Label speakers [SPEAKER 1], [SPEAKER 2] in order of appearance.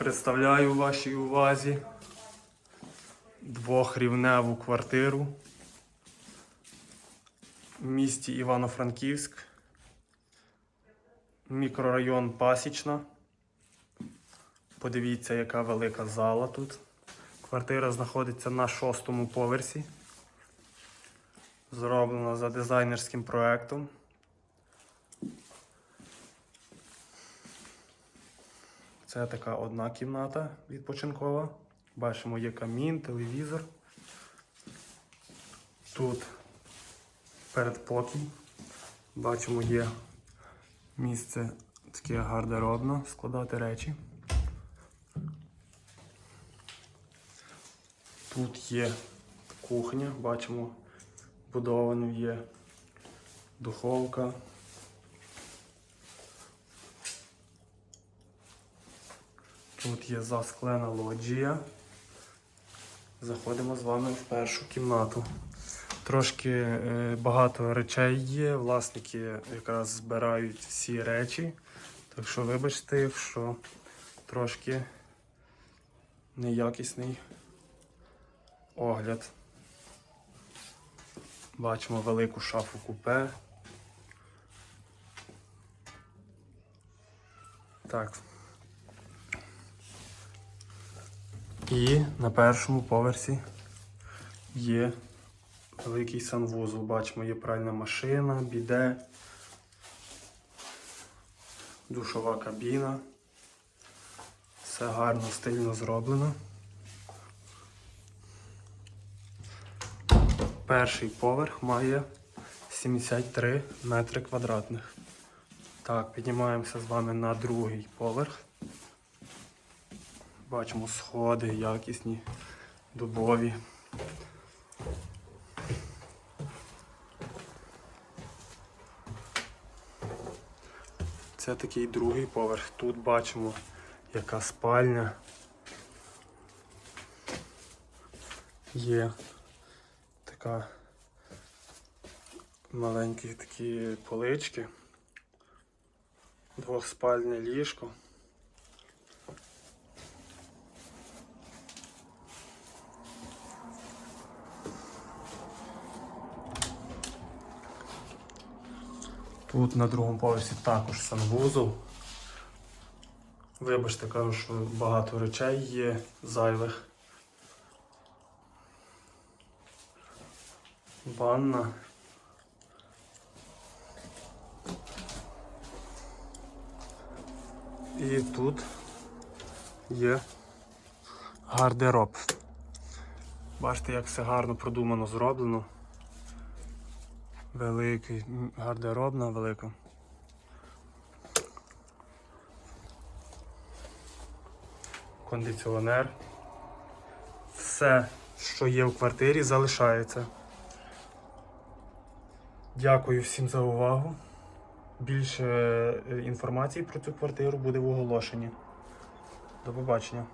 [SPEAKER 1] Представляю вашій увазі двохрівневу квартиру в місті Івано-Франківськ, мікрорайон Пасічна. Подивіться, яка велика зала тут. Квартира знаходиться на шостому поверсі. Зроблена за дизайнерським проектом. Це така одна кімната відпочинкова. Бачимо, є камін, телевізор. Тут передпокій. Бачимо, є місце таке гардеробне, складати речі. Тут є кухня, бачимо, будованою є духовка. Тут є засклена лоджія. Заходимо з вами в першу кімнату. Трошки е, багато речей є. Власники якраз збирають всі речі. Так що вибачте, якщо трошки неякісний огляд. Бачимо велику шафу купе. Так. І на першому поверсі є великий санвузол. Бачимо, є пральна машина, біде, душова кабіна. Все гарно, стильно зроблено. Перший поверх має 73 метри квадратних. Так, піднімаємося з вами на другий поверх. Бачимо сходи якісні, дубові. Це такий другий поверх. Тут бачимо, яка спальня. Є така маленькі такі полички. Двохспальне ліжко. Тут на другому поверсі також санвузол. Вибачте, кажу, що багато речей є зайвих. Ванна. І тут є гардероб. Бачите, як все гарно продумано зроблено. Великий гардеробна велика. Кондиціонер. Все, що є в квартирі, залишається. Дякую всім за увагу. Більше е, інформації про цю квартиру буде в оголошенні. До побачення.